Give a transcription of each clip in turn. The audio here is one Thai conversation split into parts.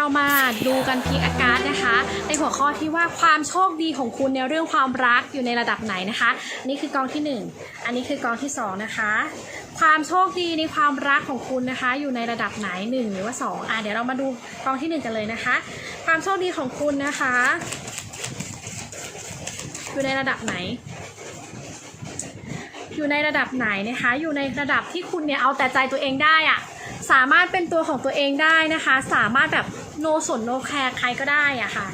เรามาดูกันพิกอากาศนะคะ ในหัวข้อที่ว่าความโชคดีของคุณในเรื่องความรักอยู่ในระดับไหนนะคะ นี่คือกองที่ 1 อันนี้คือกองที่ 2 นะคะ ความโชคดีในความรักของคุณนะคะ อยู่ในระดับไหน 1 หรือว่า 2 อะเดี๋ยวเรามาดูกองที่ 1 กันเลยนะคะ ความโชคดีของคุณนะคะ อยู่ในระดับไหนอยู่ในระดับไหนนะคะ อยู่ในระดับที่คุณเนี่ยเอาแต่ใจตัวเองได้อะ สามารถเป็นตัวของตัวเองได้นะคะ สามารถแบบโนสนโนแคร์ใครก็ได้อะค่ะ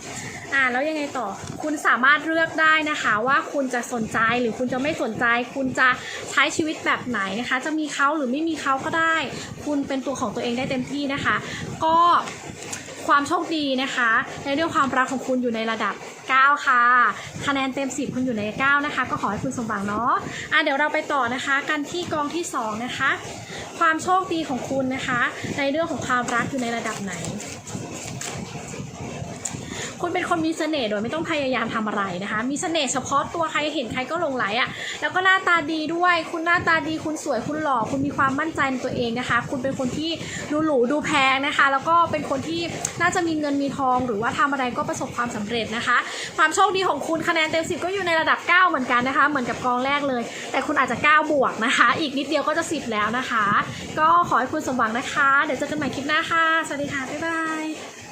อ่าแล้วยังไงต่อคุณสามารถเลือกได้นะคะ ว่าคุณจะสนใจหรือคุณจะไม่สนใจ คุณจะใช้ชีวิตแบบไหนนะคะ จะมีเขาหรือไม่มีเขาก็ได้ คุณเป็นตัวของตัวเองได้เต็มที่นะคะ ก็ ความโชคดีนะคะ ในเรื่องความรักของคุณอยู่ในระดับ 9 ค่ะ คะแนนเต็ม 10 คุณอยู่ใน 9 นะคะ ก็ขอให้คุณสมหวังเนาะอะเดี๋ยวเราไปต่อนะคะ กันที่กองที่ 2 นะคะ ความโชคดีของคุณนะคะ ในเรื่องของความรักอยู่ในระดับไหน คุณเป็นคนมีเสน่ห์โดยไม่ต้องพยายามทำอะไรนะคะ มีเสน่ห์เฉพาะตัวใครเห็นใครก็หลงไหลอะ่ะ แล้วก็หน้าตาดีด้วย คุณหน้าตาดีคุณสวยคุณหล่อคุณมีความมั่นใจในตัวเองนะคะ คุณเป็นคนที่ดูหรูดูแพงนะคะ แล้วก็เป็นคนที่น่าจะมีเงินมีทอง หรือว่าทำอะไรก็ประสบความสำเร็จนะคะ ความโชคดีของคุณคะแนนเต็มสิบก็อยู่ในระดับ 9 เหมือนกันนะคะ เหมือนกับกองแรกเลย แต่คุณอาจจะ 9 บวกนะคะ อีกนิดเดียวก็จะ 10 แล้วนะคะ ก็ขอให้คุณสมหวังนะคะ เดี๋ยวเจอกันใหม่คลิปหน้าค่ะ สวัสดีค่ะ บ๊ายบาย